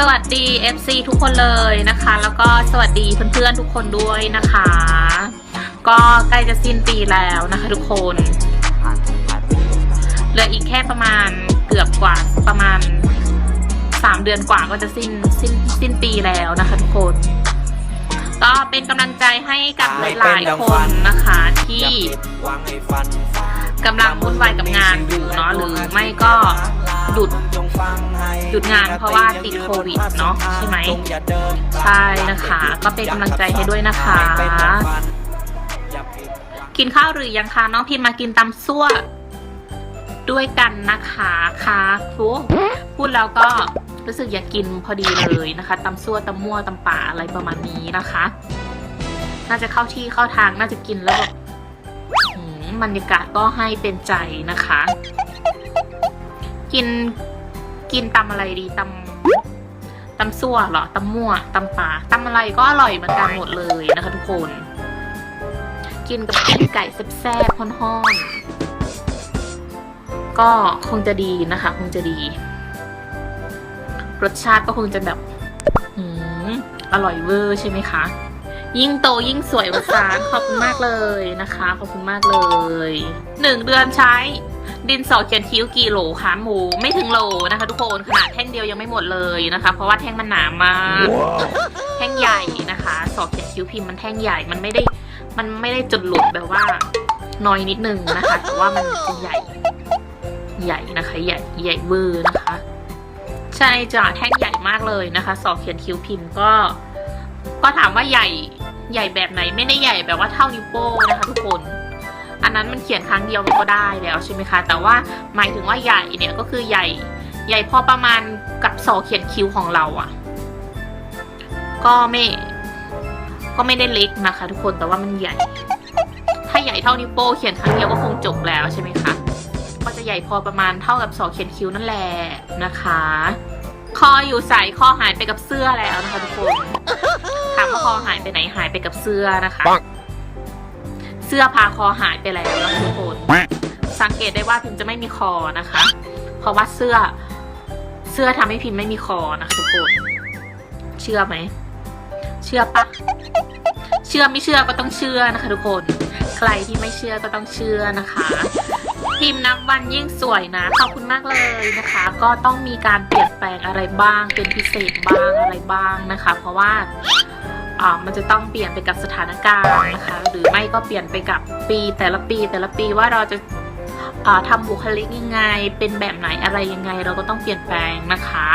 สวัสดี FC ทุกคนเลยนะคะ แล้วก็สวัสดีเพื่อนๆทุกคนด้วยนะคะ ก็ใกล้จะสิ้นปีแล้วนะคะทุกคนเหลืออีกแค่ประมาณเกือบกว่าประมาณ3เดือนกว่าก็จะสิ้นสิ้นสิ้นปีแล้วนะคะทุกคน ก็เป็นกำลังใจให้กับหลายๆคนนะคะที่ กำลังวุ่นวายกับงานอยู่เนาะหรือไม่ก็หยุดหยุดงานเพราะว่าติดโควิดเนาะใช่ไหมใช่นะคะ ก็เป็นกำลังใจให้ด้วยนะคะ กินข้าวหรือยังคะน้องพิมมากินตำซั่วด้วยกันนะคะค่ะครูพูดแล้วก็รู้สึกอยากกินพอดีเลยนะคะตำซั่วตำมั่วตำป่าอะไรประมาณนี้นะคะ น่าจะเข้าที่เข้าทางน่าจะกินแล้วแบบ บรรยากาศก็ให้เป็นใจนะคะ กินกินตำอะไรดีตำตำซั่วเหรอตำมั่วตำป่าตำอะไรก็อร่อยเหมือนกันหมดเลยนะคะทุกคน กินกับปิ้งไก่แซ่บๆฮ้อนๆก็คงจะดีนะคะ คงจะดี รสชาติก็คงจะแบบอืมอร่อยเวอร์ใช่ไหมคะ ยิ่งโตยิ่งสวยวสานขอบคุณมากเลยนะคะ ขอบคุณมากเลยหนึ่งเดือนใช้ดินสอเขียนคิ้วกี่โหลคะหมูไม่ถึงโหลนะคะ ทุกคนขนาดแท่งเดียวยังไม่หมดเลยนะคะ เพราะว่าแท่งมันหนามากแท่งใหญ่นะคะ สอบเขียนคิ้วพิมพ์มันแท่งใหญ่มันไม่ได้ มันไม่ได้จุดหลุดแบบว่าน้อยนิดนึงนะคะแต่ว่ามันเป็นใหญ่ ใหญ่นะคะ ใหญ่ใหญ่เวอร์นะคะ ใช่จ้ะแท่งใหญ่มากเลยนะคะ สอบเขียนคิ้วพิมพ์ก็ ก็ถามว่าใหญ่ใหญ่แบบไหนไม่ได้ใหญ่แบบว่าเท่านิ้วโป้งนะคะทุกคน อันนั้นมันเขียนครั้งเดียวมันก็ได้แล้วใช่ไหมคะ แต่ว่าหมายถึงว่าใหญ่เนี่ยก็คือใหญ่ ใหญ่พอประมาณกับสอเขียนคิ้วของเราอะก็ไม่ ก็ไม่ได้เล็กนะคะ ทุกคนแต่ว่ามันใหญ่ ถ้าใหญ่เท่านิ้วโป้งเขียนครั้งเดียวก็คงจบแล้วใช่ไหมคะก็จะใหญ่พอประมาณเท่ากับสอเขียนคิ้วนั่นแหละนะคะ คออยู่ใส่คอหายไปกับเสื้อแล้วนะคะทุกคน ถามว่าคอหายไปไหนหายไปกับเสื้อนะคะ เสื้อพาคอหายไปแล้วนะคะทุกคน สังเกตได้ว่าพิมจะไม่มีคอนะคะ เพราะว่าเสื้อ เสื้อทำให้พิมไม่มีคอนะคะทุกคน เชื่อไหม เชื่อปะเชื่อไม่เชื่อก็ต้องเชื่อนะคะ ทุกคน ใครที่ไม่เชื่อก็ต้องเชื่อนะคะ ทีมนับวันยิ่งสวยนะ ขอบคุณมากเลยนะคะ ก็ต้องมีการเปลี่ยนแปลงอะไรบ้าง เป็นพิเศษบ้างอะไรบ้างนะคะ เพราะว่าอ่ามันจะต้องเปลี่ยนไปกับสถานการณ์นะคะ หรือไม่ก็เปลี่ยนไปกับปีแต่ละปีแต่ละปีว่าเราจะอ่าทำบุคลิกยังไง เป็นแบบไหนอะไรยังไง เราก็ต้องเปลี่ยนแปลงนะคะ